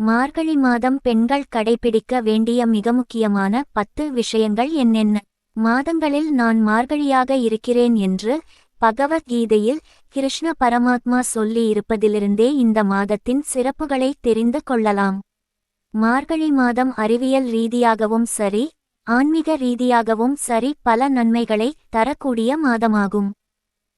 மார்கழி மாதம் பெண்கள் கடைபிடிக்க வேண்டிய மிக முக்கியமான பத்து விஷயங்கள் என்னென்ன? மாதங்களில் நான் மார்கழியாக இருக்கிறேன் என்று பகவத்கீதையில் கிருஷ்ண பரமாத்மா சொல்லி இருப்பதிலிருந்தே இந்த மாதத்தின் சிறப்புகளை தெரிந்து கொள்ளலாம். மார்கழி மாதம் அறிவியல் ரீதியாகவும் சரி ஆன்மீக ரீதியாகவும் சரி பல நன்மைகளை தரக்கூடிய மாதமாகும்.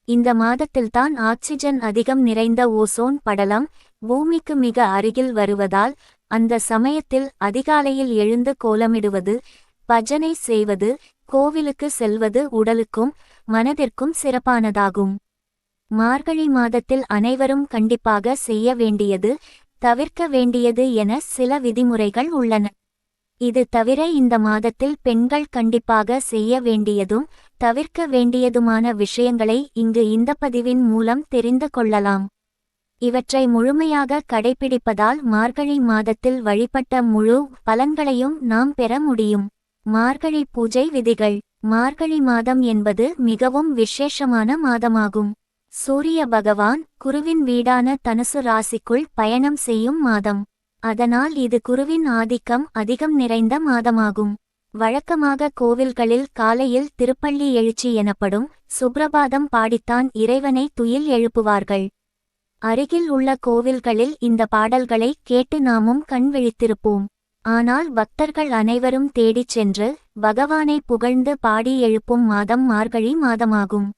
இந்த மாதத்தில்தான் ஆக்சிஜன் அதிகம் நிறைந்த ஓசோன் படலம் பூமிக்கு மிக அருகில் வருவதால் அந்த சமயத்தில் அதிகாலையில் எழுந்து கோலமிடுவது பஜனை செய்வது கோவிலுக்கு செல்வது உடலுக்கும் மனதிற்கும் சிறப்பானதாகும். மார்கழி மாதத்தில் அனைவரும் கண்டிப்பாக செய்ய வேண்டியது தவிர்க்க வேண்டியது என சில விதிமுறைகள் உள்ளன. இது தவிர இந்த மாதத்தில் பெண்கள் கண்டிப்பாக செய்ய வேண்டியதும் தவிர்க்க வேண்டியதுமான விஷயங்களை இங்கு இந்த பதிவின் மூலம் தெரிந்து கொள்ளலாம். இவற்றை முழுமையாக கடைபிடிப்பதால் மார்கழி மாதத்தில் வழிபட்ட முழு பலன்களையும் நாம் பெற முடியும். மார்கழி பூஜை விதிகள். மார்கழி மாதம் என்பது மிகவும் விசேஷமான மாதமாகும். சூரிய பகவான் குருவின் வீடான தனுசு ராசிக்குள் பயணம் செய்யும் மாதம். அதனால் இது குருவின் ஆதிக்கம் அதிகம் நிறைந்த மாதமாகும். வழக்கமாக கோவில்களில் காலையில் திருப்பள்ளி எழுச்சி எனப்படும் சுப்ரபாதம் பாடித்தான் இறைவனை துயில் எழுப்புவார்கள். அருகில் உள்ள கோவில்களில் இந்த பாடல்களை கேட்டு நாமும் கண் விழித்திருப்போம். ஆனால் பக்தர்கள் அனைவரும் தேடிச் சென்று பகவானை புகழ்ந்து பாடி எழுப்பும் மாதம் மார்கழி மாதமாகும்.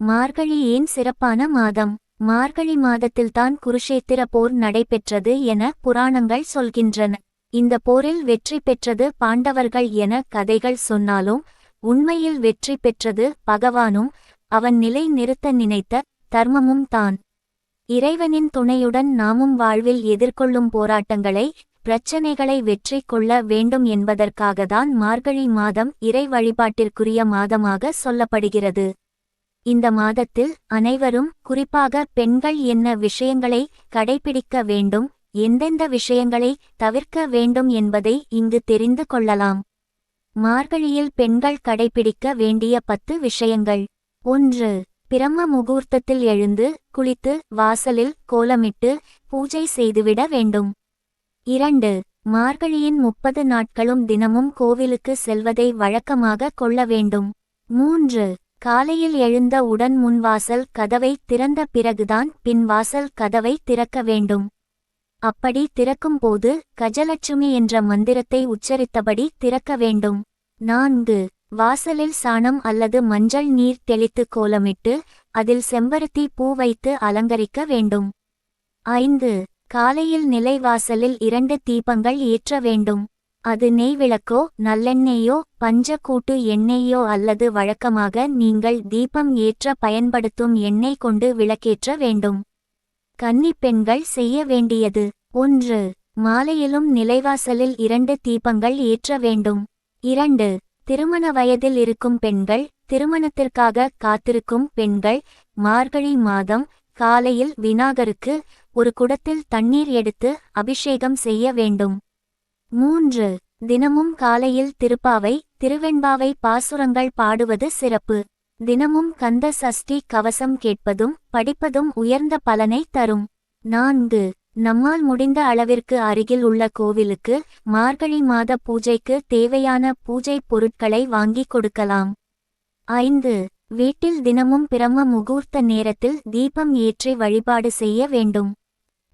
மார்கழி ஏன் சிறப்பான மாதம்? மார்கழி மாதத்தில்தான் குருஷேத்திர போர் நடைபெற்றது என புராணங்கள் சொல்கின்றன. இந்த போரில் வெற்றி பெற்றது பாண்டவர்கள் என கதைகள் சொன்னாலும் உண்மையில் வெற்றி பெற்றது பகவானும் அவன் நிலை நிறுத்த நினைத்த தர்மமும் தான். இறைவனின் துணையுடன் நாமும் வாழ்வில் எதிர்கொள்ளும் போராட்டங்களை பிரச்சனைகளை வெற்றி கொள்ள வேண்டும் என்பதற்காகத்தான் மார்கழி மாதம் இறை வழிபாட்டிற்குரிய மாதமாக சொல்லப்படுகிறது. இந்த மாதத்தில் அனைவரும் குறிப்பாக பெண்கள் என்ன விஷயங்களை கடைபிடிக்க வேண்டும் எந்தெந்த விஷயங்களை தவிர்க்க வேண்டும் என்பதை இங்கு தெரிந்து கொள்ளலாம். மார்கழியில் பெண்கள் கடைபிடிக்க வேண்டிய பத்து விஷயங்கள். ஒன்று பிரம்ம முகூர்த்தத்தில் எழுந்து குளித்து வாசலில் கோலமிட்டு பூஜை செய்துவிட வேண்டும். இரண்டு மார்கழியின் முப்பது நாட்களும் தினமும் கோவிலுக்கு செல்வதை வழக்கமாக கொள்ள வேண்டும். மூன்று காலையில் எழுந்த உடன் முன்வாசல் கதவை திறந்த பிறகுதான் பின் வாசல் கதவை திறக்க வேண்டும். அப்படி திறக்கும்போது கஜலட்சுமி என்ற மந்திரத்தை உச்சரித்தபடி திறக்க வேண்டும். நான்கு வாசலில் சாணம் அல்லது மஞ்சள் நீர் தெளித்து கோலமிட்டு அதில் செம்பருத்தி பூ வைத்து அலங்கரிக்க வேண்டும். ஐந்து. காலையில் நிலைவாசலில் இரண்டு தீபங்கள் ஏற்ற வேண்டும். அது நெய் விளக்கோ நல்லெண்ணெயோ பஞ்சக்கூட்டு எண்ணெயோ அல்லது வழக்கமாக நீங்கள் தீபம் ஏற்ற பயன்படுத்தும் எண்ணெய் கொண்டு விளக்கேற்ற வேண்டும். கன்னிப் பெண்கள் செய்ய வேண்டியது. ஒன்று. மாலையிலும் நிலைவாசலில் இரண்டு தீபங்கள் ஏற்ற வேண்டும். இரண்டு. திருமண வயதில் இருக்கும் பெண்கள் திருமணத்திற்காக காத்திருக்கும் பெண்கள் மார்கழி மாதம் காலையில் விநாகருக்கு ஒரு குடத்தில் தண்ணீர் எடுத்து அபிஷேகம் செய்ய வேண்டும். மூன்று. தினமும் காலையில் திருப்பாவை திருவெண்பாவை பாசுரங்கள் பாடுவது சிறப்பு. தினமும் கந்த சஷ்டி கவசம் கேட்பதும் படிப்பதும் உயர்ந்த பலனை தரும். நான்கு. நம்மால் முடிந்த அளவிற்கு அருகில் உள்ள கோவிலுக்கு மார்கழி மாத பூஜைக்கு தேவையான பூஜை பொருட்களை வாங்கிக் கொடுக்கலாம். ஐந்து. வீட்டில் தினமும் பிரம்ம முகூர்த்த நேரத்தில் தீபம் ஏற்றி வழிபாடு செய்ய வேண்டும்.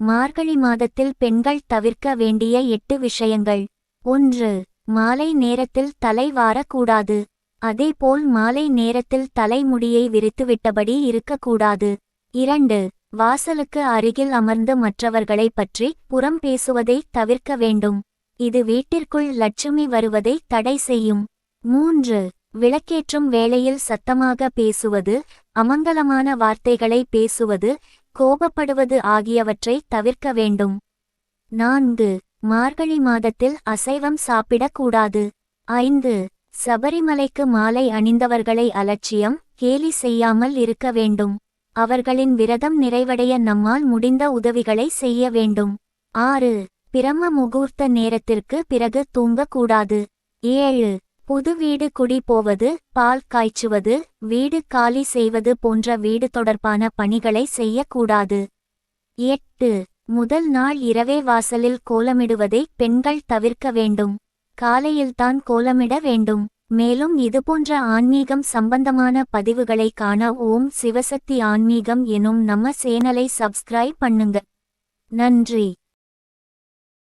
மார்கழி மாதத்தில் பெண்கள் தவிர்க்க வேண்டிய எட்டு விஷயங்கள். ஒன்று. மாலை நேரத்தில் தலை வாரக்கூடாது. அதேபோல் மாலை நேரத்தில் தலைமுடியை விரித்துவிட்டபடி இருக்கக்கூடாது. இரண்டு. வாசலுக்கு அருகில் அமர்ந்து மற்றவர்களை பற்றி புறம் பேசுவதை தவிர்க்க வேண்டும். இது வீட்டிற்குள் லட்சுமி வருவதை தடை செய்யும். மூன்று. விளக்கேற்றும் வேளையில் சத்தமாக பேசுவது அமங்கலமான வார்த்தைகளை பேசுவது கோபப்படுவது ஆகியவற்றை தவிர்க்க வேண்டும். நான்கு. மார்கழி மாதத்தில் அசைவம் சாப்பிடக்கூடாது. ஐந்து. சபரிமலைக்கு மாலை அணிந்தவர்களை அலட்சியம் கேலி செய்யாமல் இருக்க வேண்டும். அவர்களின் விரதம் நிறைவடைய நம்மால் முடிந்த உதவிகளை செய்ய வேண்டும். ஆறு பிரம்ம முகூர்த்த நேரத்திற்கு பிறகு தூங்கக்கூடாது. ஏழு புது வீடு குடி போவது பால் காய்ச்சுவது வீடு காலி செய்வது போன்ற வீடு தொடர்பான பணிகளை செய்யக்கூடாது. எட்டு முதல் நாள் இரவே வாசலில் கோலமிடுவதை பெண்கள் தவிர்க்க வேண்டும். காலையில்தான் கோலமிட வேண்டும். மேலும் இதுபோன்ற ஆன்மீகம் சம்பந்தமான பதிவுகளை காண ஓம் சிவசக்தி ஆன்மீகம் எனும் நம்ம சேனலை சப்ஸ்கிரைப் பண்ணுங்க. நன்றி.